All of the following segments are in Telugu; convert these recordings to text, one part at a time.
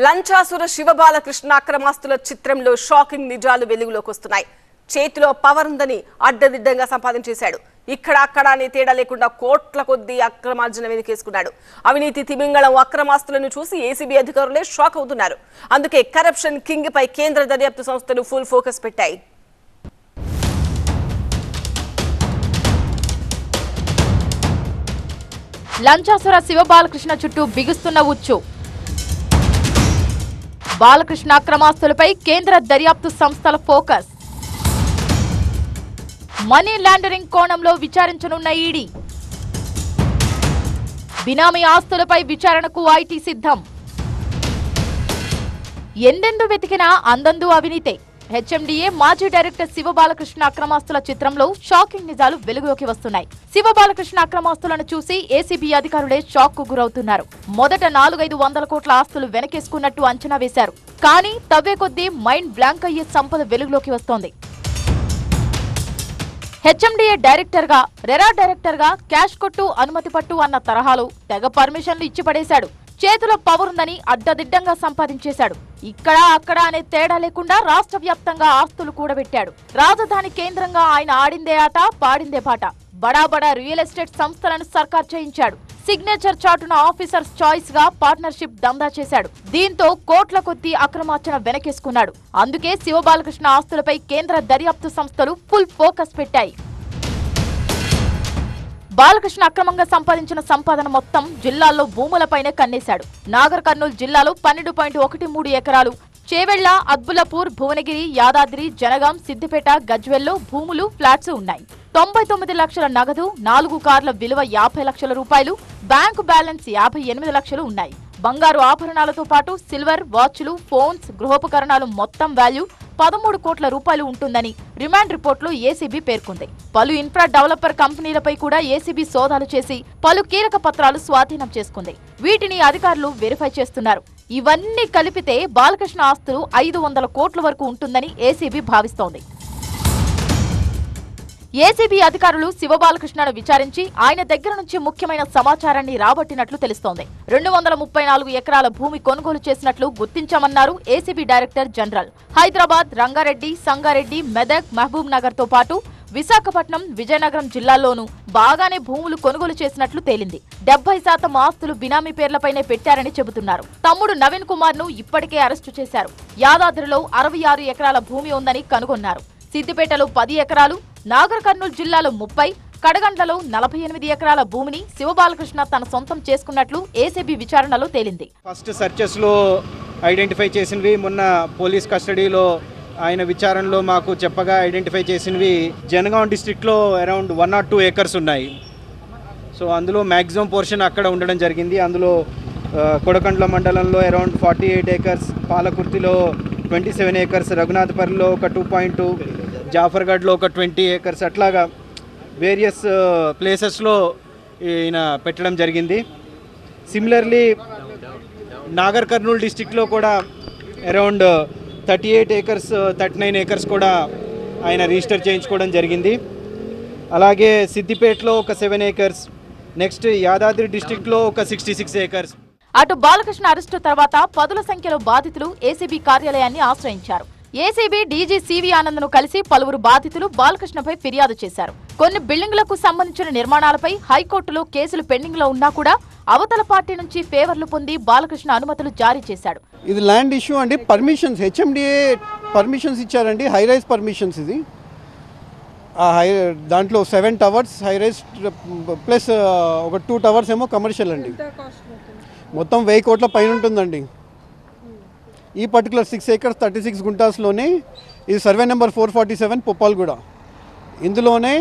లంచాసుర శివబాలకృష్ణ అక్రమాస్తుల చిత్రంలో షాకింగ్ నిజాలు వెలుగులోకి వస్తున్నాయి. చేతిలో పవర్ ఉందని అడ్డదిడ్డంగా సంపాదించేశాడు. ఇక్కడ అక్కడ అనే తేడా లేకుండా కోట్ల కొద్దీ అక్రమార్జన వెనుకేసుకున్నాడు. అవినీతి తిమింగళం అక్రమాస్తులను చూసి ఏసీబీ అధికారులే షాక్ అవుతున్నారు. అందుకే కరప్షన్ కింగ్ పై కేంద్ర దర్యాప్తు సంస్థలు ఫుల్ ఫోకస్ పెట్టాయి. లంచాసుర శివ బాలకృష్ణ చుట్టూ బిగుస్తున్న ఉచ్చు. బాలకృష్ణ అక్రమాస్తులపై కేంద్ర దర్యాప్తు సంస్థల ఫోకస్. మనీ లాండరింగ్ కోణంలో విచారించనున్న ఈడీ. బినామీ ఆస్తులపై విచారణకు ఐటీ సిద్ధం. ఎందెందు వెతికినా అందందు అవినీతే. హెచ్ఎండిఏ మాజీ డైరెక్టర్ శివ బాలకృష్ణ అక్రమాస్తుల చిత్రంలో షాకింగ్ నిజాలు వెలుగులోకి వస్తున్నాయి. శివ బాలకృష్ణ అక్రమాస్తులను చూసి ఏసీబీ అధికారులే షాక్కు గురవుతున్నారు. మొదట నాలుగైదు వందల కోట్ల ఆస్తులు వెనకేసుకున్నట్టు అంచనా వేశారు. కానీ తవ్వే కొద్దీ మైండ్ బ్లాంక్ అయ్యే సంపద వెలుగులోకి వస్తోంది. హెచ్ఎండిఏ డైరెక్టర్గా రెరా డైరెక్టర్గా క్యాష్ కొట్టు అనుమతి పట్టు అన్న తరహాలో తెగ పర్మిషన్లు ఇచ్చి పడేశాడు చేతిలో పవరుందని ఉందని అడ్డదిడ్డంగా సంపాదించేశాడు. ఇక్కడ అక్కడ అనే తేడా లేకుండా రాష్ట్ర వ్యాప్తంగా ఆస్తులు కూడబెట్టాడు. రాజధాని కేంద్రంగా ఆయన ఆడిందే ఆట పాడిందే పాట బడా బడా రియల్ ఎస్టేట్ సంస్థలను సర్కార్ చేయించాడు. సిగ్నేచర్ చాటున ఆఫీసర్స్ చాయిస్గా పార్ట్నర్షిప్ దందా చేశాడు. దీంతో కోట్ల కొద్దీ అక్రమార్చన వెనకేసుకున్నాడు. అందుకే శివబాలకృష్ణ ఆస్తులపై కేంద్ర దర్యాప్తు సంస్థలు ఫుల్ ఫోకస్ పెట్టాయి. బాలకృష్ణ అక్రమంగా సంపాదించిన సంపాదన మొత్తం జిల్లాల్లో భూములపైనే కన్నేశాడు. నాగర్ కర్నూలు జిల్లాలో పన్నెండు పాయింట్ ఒకటి మూడు ఎకరాలు చేవెళ్ళ అద్బులపూర్ భువనగిరి యాదాద్రి జనగాం సిద్దిపేట గజ్వెల్లో భూములు ఫ్లాట్స్ ఉన్నాయి. తొంభై తొమ్మిది లక్షల నగదు నాలుగు కార్ల విలువ యాభై లక్షల రూపాయలు బ్యాంకు బ్యాలెన్స్ యాభై ఎనిమిది లక్షలు ఉన్నాయి. బంగారు ఆభరణాలతో పాటు సిల్వర్ వాచ్లు ఫోన్స్ గృహోపకరణాలు మొత్తం వాల్యూ పదమూడు కోట్ల రూపాయలు ఉంటుందని రిమాండ్ రిపోర్టులో ఏసీబీ పేర్కొంది. పలు ఇన్ఫ్రా డెవలపర్ కంపెనీలపై కూడా ఏసీబీ సోదాలు చేసి పలు కీలక పత్రాలు స్వాధీనం చేసుకుంది. వీటిని అధికారులు వెరిఫై చేస్తున్నారు. ఇవన్నీ కలిపితే బాలకృష్ణ ఆస్తులు ఐదు వందల కోట్ల వరకు ఉంటుందని ఏసీబీ భావిస్తోంది. ఏసీబీ అధికారులు శివబాలకృష్ణను విచారించి ఆయన దగ్గర నుంచి ముఖ్యమైన సమాచారాన్ని రాబట్టినట్లు తెలుస్తోంది. రెండు వందల ముప్పై నాలుగు ఎకరాల భూమి కొనుగోలు చేసినట్లు గుర్తించామన్నారు ACB director general. Hyderabad Rangareddy Sangareddy Medak Mahabub నగర్తో పాటు విశాఖపట్నం విజయనగరం జిల్లాల్లోనూ బాగానే భూములు కొనుగోలు చేసినట్లు తేలింది. డెబ్బై శాతం ఆస్తులు బినామీ పేర్లపైనే పెట్టారని చెబుతున్నారు. తమ్ముడు నవీన్ కుమార్ను ఇప్పటికే అరెస్టు చేశారు. యాదాద్రిలో అరవై ఆరు ఎకరాల భూమి ఉందని కనుగొన్నారు. సిద్దిపేటలో పది ఎకరాలు నాగర్ కర్నూలు జిల్లాలో ముప్పై కడగండ్లలో నలభై ఎనిమిది ఎకరాల భూమిని శివబాలకృష్ణ తన సొంతం చేసుకున్నట్లు ఏసీబీ విచారణలో తేలింది. ఫస్ట్ సర్చెస్లో ఐడెంటిఫై చేసినవి మొన్న పోలీస్ కస్టడీలో ఆయన విచారణలో మాకు చెప్పగా ఐడెంటిఫై చేసినవి జనగాం డిస్ట్రిక్ట్లో around one nought two acres ఉన్నాయి. సో అందులో మ్యాక్సిమం పోర్షన్ అక్కడ ఉండడం జరిగింది. అందులో కొడకండ్ల మండలంలో అరౌండ్ ఫార్టీ ఎయిట్ ఏకర్స్ పాలకుర్తిలో ట్వంటీ సెవెన్ ఏకర్స్ రఘునాథ్పర్లో ఒక టూ పాయింట్ టూ జాఫర్గఢ్లో ఒక ట్వంటీ ఏకర్స్ అట్లాగా వేరియస్ ప్లేసెస్లో uh, ఈయన పెట్టడం జరిగింది. సిమిలర్లీ నాగర్ కర్నూలు డిస్టిక్లో కూడా around thirty eight acres thirty nine acres కూడా ఆయన రిజిస్టర్ చేయించుకోవడం జరిగింది. అలాగే సిద్దిపేటలో ఒక సెవెన్ ఏకర్స్ నెక్స్ట్ యాదాద్రి డిస్టిక్లో ఒక సిక్స్టీ సిక్స్ ఏకర్స్ అటు బాలకృష్ణ అరెస్టు తర్వాత పదుల సంఖ్యలో బాధితులు ఏసీబీ కార్యాలయాన్ని ఆశ్రయించారు. ఏసీబీ డీజీ సివి ఆనంద్ను కలిసి పలువురు బాధితులు బాలకృష్ణపై ఫిర్యాదు చేశారు. కొన్ని బిల్డింగులకు సంబంధించిన నిర్మాణాలపై హైకోర్టులో కేసులు పెండింగ్లో ఉన్నా కూడా అవతల పార్టీ నుంచి ఫేవర్లు పొంది బాలకృష్ణ అనుమతులు జారీ చేశాడు. ఇది ల్యాండ్ ఇష్యూ అండి. పర్మిషన్స్ హెచ్ఎండిఏ పర్మిషన్స్ ఇచ్చారండి. హై రైజ్ పర్మిషన్స్ ఇది. ఆ హై దాంట్లో seven towers high rise plus ఒక టూ టవర్స్ ఏమో కమర్షియల్ అండి. మొత్తం వెయ్యి కోట్ల పైన ఉంటుందండి. ఈ particular six acres thirty six గుంటాస్లోనే ఇది survey number four forty seven Puppalguda. ఇందులోనే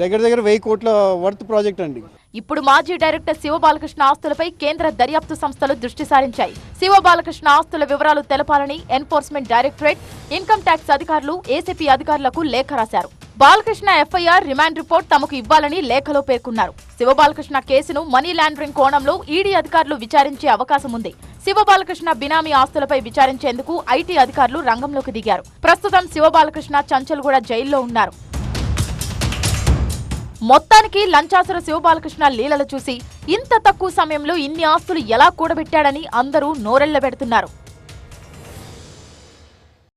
దగ్గర దగ్గర వెయ్యి కోట్ల వర్త్ ప్రాజెక్ట్ అండి. ఇప్పుడు మాజీ డైరెక్టర్ శివ బాలకృష్ణ ఆస్తులపై కేంద్ర దర్యాప్తు సంస్థలు దృష్టి సారించాయి. శివ బాలకృష్ణ ఆస్తుల వివరాలు తెలపాలని ఎన్ఫోర్స్మెంట్ డైరెక్టరేట్ ఇన్కమ్ ట్యాక్స్ అధికారులు ఏసీపీ అధికారులకు లేఖ రాశారు. బాలకృష్ణ ఎఫ్ఐఆర్ రిమాండ్ రిపోర్ట్ తమకు ఇవ్వాలని లేఖలో పేర్కొన్నారు. శివ బాలకృష్ణ కేసును మనీ లాండరింగ్ కోణంలో ఈడీ అధికారులు విచారించే అవకాశం ఉంది. శివ బాలకృష్ణ బినామీ ఆస్తులపై విచారించేందుకు ఐటీ అధికారులు రంగంలోకి దిగారు. ప్రస్తుతం శివ బాలకృష్ణ చంచల్గూడ జైల్లో ఉన్నారు. మొత్తానికి లంచాసుర శివబాలకృష్ణ లీలలు చూసి ఇంత తక్కువ సమయంలో ఇన్ని ఆస్తులు ఎలా కూడబెట్టాడని అందరూ నోరెళ్ళబెడుతున్నారు